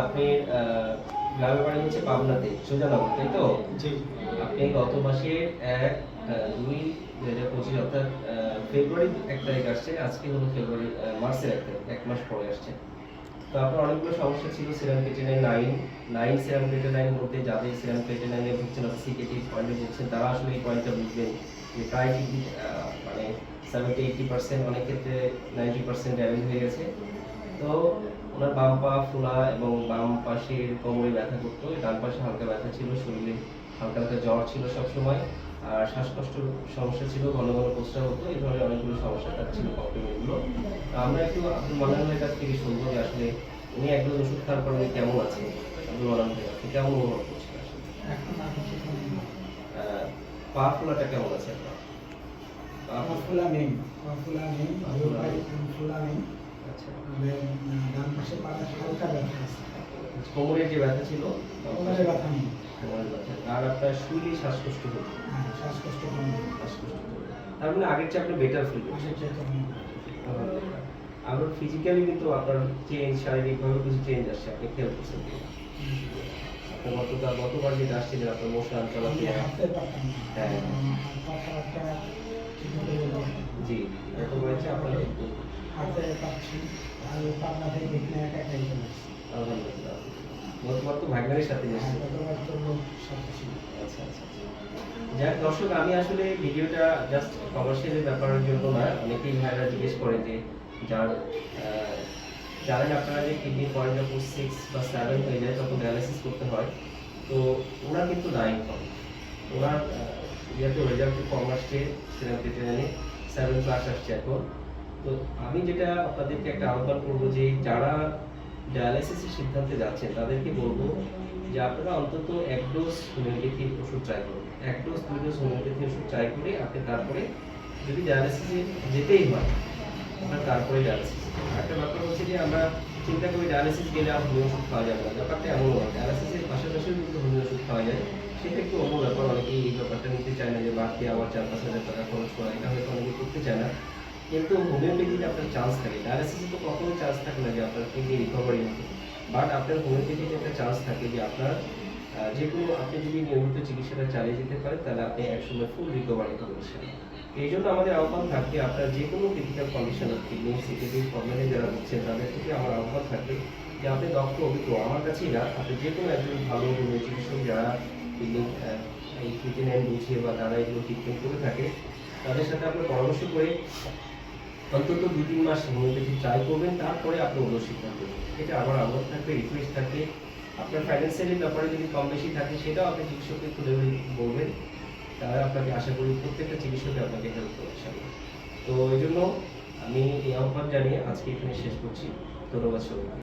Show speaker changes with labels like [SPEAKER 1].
[SPEAKER 1] আপনি গ্রামের বাড়ি হচ্ছে পাবনাতে সোজানগর তাই তো?
[SPEAKER 2] জি।
[SPEAKER 1] আপনি গত মাসে এক দুই দুই হাজার পঁচিশ অর্থাৎ ফেব্রুয়ারি এক তারিখ আসছে আজকে হলো ফেব্রুয়ারি মার্চের এক তারিখ এক মাস পরে আসছে। তো আপনার অনেকগুলো সমস্যা ছিল serum creatinine nine nine serum creatinine বলতে যাদের সিরাম কেটেনাইনে ভুগছেন অর্থাৎ সিকেটি পয়েন্টে ভুগছেন তারা আসলে এই পয়েন্টটা বুঝবেন যে প্রায় মানে সেভেন্টি এইটি পার্সেন্ট অনেক ক্ষেত্রে নাইনটি পার্সেন্ট ড্যামেজ হয়ে গেছে। তো ওনার বাম পা ফোলা এবং বাম পাশের কোমরে ব্যথা করতো ডান পাশে হালকা ব্যথা ছিল শরীরে হালকা হালকা জ্বর ছিল সবসময় আর শ্বাসকষ্টের সমস্যা ছিল ঘন ঘন প্রস্রাব হতো এই ধরনের অনেকগুলো সমস্যা তার ছিল কমপ্লিমেন্টগুলো আমরা একটু আব্দুল ভাইয়ের কাছ থেকে শুনব যে আসলে উনি একদম ওষুধ খাওয়ার পর উনি কেমন আছেন আব্দুল ভাই আপনি কেমন অনুভব করছেন
[SPEAKER 2] আমি
[SPEAKER 1] পা ফোলাটা কেমন আছে আপনার? পা ফুলা।
[SPEAKER 2] নেই
[SPEAKER 1] পা ফোলা নেই।
[SPEAKER 2] ফুলা নেই।
[SPEAKER 1] আচ্ছা
[SPEAKER 2] ডান পাশে পাড়া হালকা ব্যথা আছে।
[SPEAKER 1] কোমরে যে ব্যথা ছিল?
[SPEAKER 2] কোমরে ব্যথা নেই।
[SPEAKER 1] আর আপনার শুইলে শ্বাসকষ্ট হতো
[SPEAKER 2] হ্যাঁ শ্বাসকষ্ট কম
[SPEAKER 1] শ্বাসকষ্ট তার মানে আগের চেয়ে আপনি বেটার ফিল করছেন।
[SPEAKER 2] পাশের চাইতে অনেক
[SPEAKER 1] আপনার ফিজিক্যালি কিন্তু আপনার চেঞ্জ শারীরিকভাবে কিছু চেঞ্জ আসছে। আপনি খেয়াল করছেন আপনার গতকাল গতবার যেটা আসছিলেন আপনার মোশন চলাফেরা হ্যাঁ।
[SPEAKER 2] না।
[SPEAKER 1] জি গত হয়েছে আপনার
[SPEAKER 2] হাঁটতে পারছি আর পাবনা থেকে এখানে একা
[SPEAKER 1] সাথে আচ্ছা আচ্ছা। যাক দর্শক আমি আসলে ভিডিওটা জাস্ট কমার্শিয়ালের ব্যাপারের জন্য না অনেকেই ভাইরা জিজ্ঞেস করে যে যার জানেন আপনারা যে কিডনি পয়েন্ট যখন সিক্স বা সেভেন হয়ে যায় তখন ডায়ালিসিস করতে হয়। তো ওনার কিন্তু হয় ওনার আহ, যেহেতু রেজাল্ট কম আসছে সেরকম জানি সেভেন ক্লাস আসছে এখন। তো আমি যেটা আপনাদেরকে একটা আহ্বান করব যে যারা ডায়ালিসিসের সিদ্ধান্তে যাচ্ছেন, তাদেরকে বলব যে আপনারা অন্তত এক ডোজ হোমিওপ্যাথি ওষুধ ট্রাই করুন। এক ডোজ দুই ডোজ হোমিওপ্যাথি ওষুধ ট্রাই করে আপনি তারপরে যদি ডায়ালিসিসে যেতেই হয়, আপনার তারপরে ডায়ালিসিস একটা ব্যাপার হচ্ছে যে আমরা চিন্তা করি ডায়ালিসিস গেলে আর হোমিও ওষুধ খাওয়া যাবে না। ব্যাপারটা এমন নয়। ডায়ালিসিসের পাশাপাশিও কিন্তু হোমিও ওষুধ খাওয়া যায়। সেটা একটু অন্য ব্যাপার। অনেকেই এই ব্যাপারটা নিতে চায় না যে বাড়তি আবার চার পাঁচ হাজার টাকা খরচ করা, এটা হয়তো অনেকে করতে চায় না। কিন্তু হোমিওপ্যাথিতে আপনার চান্স থাকে। ডায়ালিসিসে তো কখনো চান্স থাকে না যে আপনার কিডনি রিকভারি হবে বাট আপনার হোমিওপ্যাথিতে একটা চান্স থাকে যে আপনার যে কোনো আপনি যদি নিয়মিত চিকিৎসাটা চালিয়ে যেতে পারেন, তাহলে আপনি একসময় ফুল রিকভারি করবেন এই জন্য আমাদের আহ্বান থাকবে আপনার যে কোনো ক্রিটিক্যাল কন্ডিশন কিডনি সিকিউরিটি প্রবলেমে যারা ভুগছেন, তাদের থেকে আমার আহ্বান থাকবে যে আপনি দক্ষ অভিজ্ঞ। আমার কাছেই না, আপনি যে কোনো একজন ভালো হোমিও চিকিৎসক যারা কিডনি এই ট্রিটমেন্ট বুঝিয়ে বা তারা এগুলো ট্রিটমেন্ট করে থাকে, তাদের সাথে আপনি পরামর্শ করে অন্তত দু তিন মাস সময় হোমিওপ্যাথি ট্রাই করবেন, তারপরে আপনি অন্য সিদ্ধান্ত নেবেন। এটা আমার আমার থাকবে রিকোয়েস্ট থাকবে আপনার ফাইন্যান্সিয়ালি ব্যাপারে যদি কম বেশি থাকে, সেটাও আপনি চিকিৎসককে খুলে বলবেন। তাহলে আপনাকে আশা করি প্রত্যেকটা চিকিৎসকই আপনাকে হেল্প করবে তো এই জন্য আমি এই আহ্বান জানিয়ে আজকে এখানে শেষ করছি। ধন্যবাদ সবাইকে।